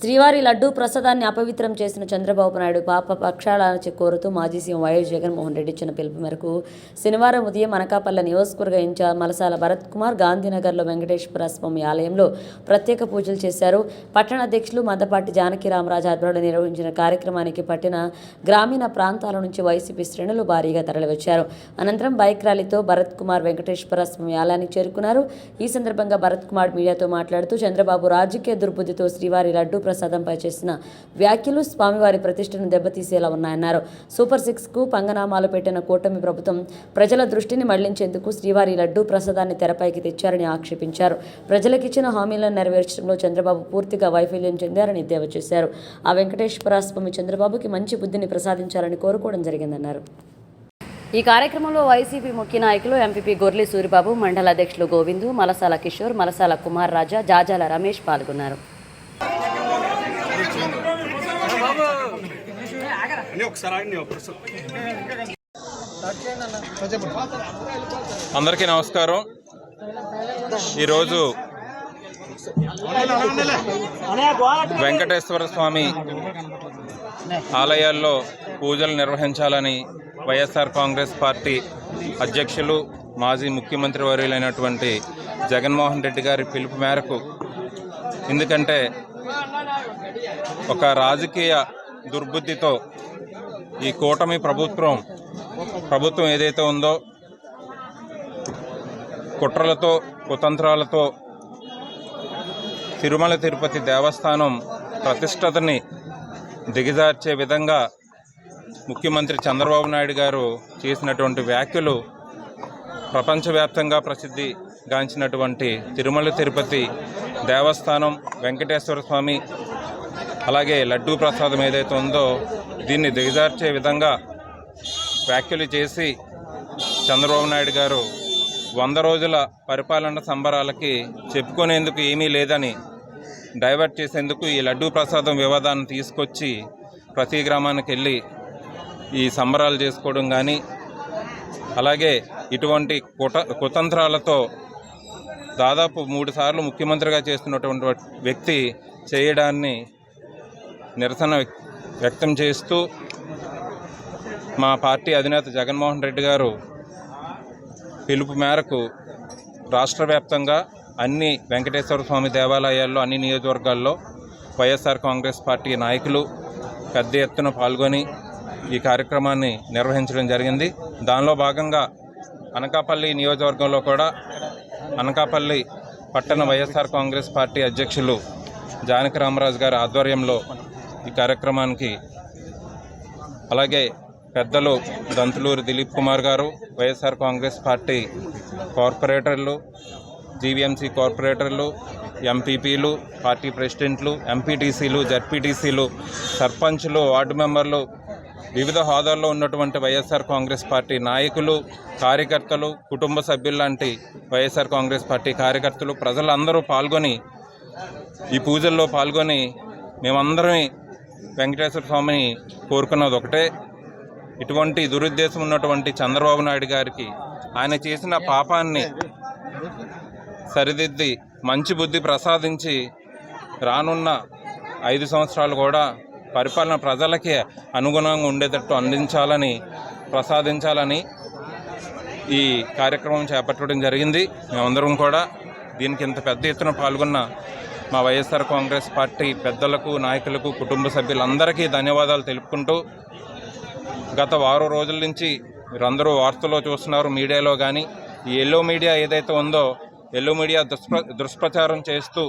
శ్రీవారి లడ్డూ ప్రసాదాన్ని అపవిత్రం చేసిన చంద్రబాబు నాయుడు పాప పక్షాల కోరుతూ మాజీ సీఎం వైఎస్ జగన్మోహన్ రెడ్డి ఇచ్చిన పిలుపు మేరకు శనివారం ఉదయం అనకాపల్లి నియోజకవర్గ ఇన్ఛార్జ్ మలసాల భరత్ కుమార్ గాంధీనగర్లో వెంకటేశ్వర స్వామి ఆలయంలో ప్రత్యేక పూజలు చేశారు. పట్టణ అధ్యక్షులు మందపాటి జానకి రామరాజు ఆధ్వర్యంలో నిర్వహించిన కార్యక్రమానికి పట్టిన గ్రామీణ ప్రాంతాల నుంచి వైసీపీ శ్రేణులు భారీగా తరలివచ్చారు. అనంతరం బైక్ ర్యాలీతో భరత్ కుమార్ వెంకటేశ్వర స్వామి ఆలయానికి చేరుకున్నారు. ఈ సందర్భంగా భరత్ కుమార్ మీడియాతో మాట్లాడుతూ చంద్రబాబు రాజకీయ దుర్బుద్ధితో శ్రీవారి లడ్డు ప్రసాదంపై చేసిన వ్యాఖ్యలు స్వామివారి ప్రతిష్టను దెబ్బతీసేలా ఉన్నాయన్నారు. సూపర్ సిక్స్కు పంగనామాలు పెట్టిన కూటమి ప్రభుత్వం ప్రజల దృష్టిని మళ్ళించేందుకు శ్రీవారి లడ్డూ ప్రసాదాన్ని తెరపైకి తెచ్చారని ఆక్షేపించారు. ప్రజలకిచ్చిన హామీలను నెరవేర్చడంలో చంద్రబాబు పూర్తిగా వైఫల్యం చెందారని ఎద్దేవా చేశారు. ఆ వెంకటేశ్వర స్వామి చంద్రబాబుకి మంచి బుద్ధిని ప్రసాదించాలని కోరుకోవడం జరిగిందన్నారు. ఈ కార్యక్రమంలో వైసీపీ ముఖ్య నాయకులు ఎంపీపీ గొర్లి సూరిబాబు మండల అధ్యక్షులు గోవిందు మలసాల కిషోర్ మలసాల కుమార్ రాజా జాజాల రమేష్ పాల్గొన్నారు. అందరికీ నమస్కారం. ఈరోజు వెంకటేశ్వర స్వామి ఆలయాల్లో పూజలు నిర్వహించాలని వైఎస్ఆర్ కాంగ్రెస్ పార్టీ అధ్యక్షులు మాజీ ముఖ్యమంత్రి వర్యులైనటువంటి జగన్మోహన్ రెడ్డి గారి పిలుపు మేరకు. ఎందుకంటే ఒక రాజకీయ దుర్బుద్ధితో ఈ కూటమి ప్రభుత్వం ప్రభుత్వం ఏదైతే ఉందో కుట్రలతో కుతంత్రాలతో తిరుమల తిరుపతి దేవస్థానం ప్రతిష్టతని దిగజార్చే విధంగా ముఖ్యమంత్రి చంద్రబాబు నాయుడు గారు చేసినటువంటి వ్యాఖ్యలు ప్రపంచవ్యాప్తంగా ప్రసిద్ధి గాంచినటువంటి తిరుమల తిరుపతి దేవస్థానం వెంకటేశ్వర స్వామి అలాగే లడ్డూ ప్రసాదం ఏదైతే ఉందో దీన్ని దిగజార్చే విధంగా వ్యాఖ్యలు చేసి చంద్రబాబు నాయుడు గారు వంద రోజుల పరిపాలన సంబరాలకి చెప్పుకునేందుకు ఏమీ లేదని డైవర్ట్ చేసేందుకు ఈ లడ్డూ ప్రసాదం వివాదాన్ని తీసుకొచ్చి ప్రతి గ్రామానికి వెళ్ళి ఈ సంబరాలు చేసుకోవడం కానీ అలాగే ఇటువంటి కుట కుతంత్రాలతో దాదాపు మూడు సార్లు ముఖ్యమంత్రిగా చేస్తున్నటువంటి వ్యక్తి చేయడాన్ని నిరసన వ్యక్- వ్యక్తం చేస్తూ మా పార్టీ అధినేత జగన్మోహన్ రెడ్డి గారు పిలుపు మేరకు రాష్ట్ర వ్యాప్తంగా అన్ని వెంకటేశ్వర స్వామి దేవాలయాల్లో అన్ని నియోజకవర్గాల్లో వైఎస్ఆర్ కాంగ్రెస్ పార్టీ నాయకులు పెద్ద ఎత్తున పాల్గొని ఈ కార్యక్రమాన్ని నిర్వహించడం జరిగింది. దానిలో భాగంగా అనకాపల్లి నియోజకవర్గంలో కూడా అనకాపల్లి పట్టణ వైఎస్ఆర్ కాంగ్రెస్ పార్టీ అధ్యక్షులు జానకి రామరాజు గారి ఆధ్వర్యంలో ఈ కార్యక్రమానికి అలాగే పెద్దలు దంతులూరు దిలీప్ కుమార్ గారు వైఎస్ఆర్ కాంగ్రెస్ పార్టీ కార్పొరేటర్లు జీవీఎంసీ కార్పొరేటర్లు ఎంపీపీలు పార్టీ ప్రెసిడెంట్లు ఎంపీటీసీలు జడ్పీటీసీలు సర్పంచ్లు వార్డు మెంబర్లు వివిధ హోదాల్లో ఉన్నటువంటి వైఎస్ఆర్ కాంగ్రెస్ పార్టీ నాయకులు కార్యకర్తలు కుటుంబ సభ్యులు లాంటి వైఎస్ఆర్ కాంగ్రెస్ పార్టీ కార్యకర్తలు ప్రజలందరూ పాల్గొని ఈ పూజల్లో పాల్గొని మేమందరం వెంకటేశ్వర స్వామిని కోరుకున్నది ఒకటే. ఇటువంటి దురుద్దేశం ఉన్నటువంటి చంద్రబాబు నాయుడు గారికి ఆయన చేసిన పాపాన్ని సరిదిద్ది మంచి బుద్ధి ప్రసాదించి రానున్న ఐదు సంవత్సరాలు కూడా పరిపాలన ప్రజలకి అనుగుణంగా ఉండేటట్టు అందించాలని ప్రసాదించాలని ఈ కార్యక్రమం చేపట్టడం జరిగింది. మేమందరం కూడా దీనికి ఇంత పెద్ద ఎత్తున పాల్గొన్న మా వైఎస్ఆర్ కాంగ్రెస్ పార్టీ పెద్దలకు నాయకులకు కుటుంబ సభ్యులందరికీ ధన్యవాదాలు తెలుపుకుంటూ గత వారం రోజుల నుంచి మీరందరూ వార్తల్లో చూస్తున్నారు మీడియాలో కానీ ఈ ఎల్లో మీడియా ఏదైతే ఉందో ఎల్లో మీడియా దుష్ప్ర దుష్ప్రచారం చేస్తూ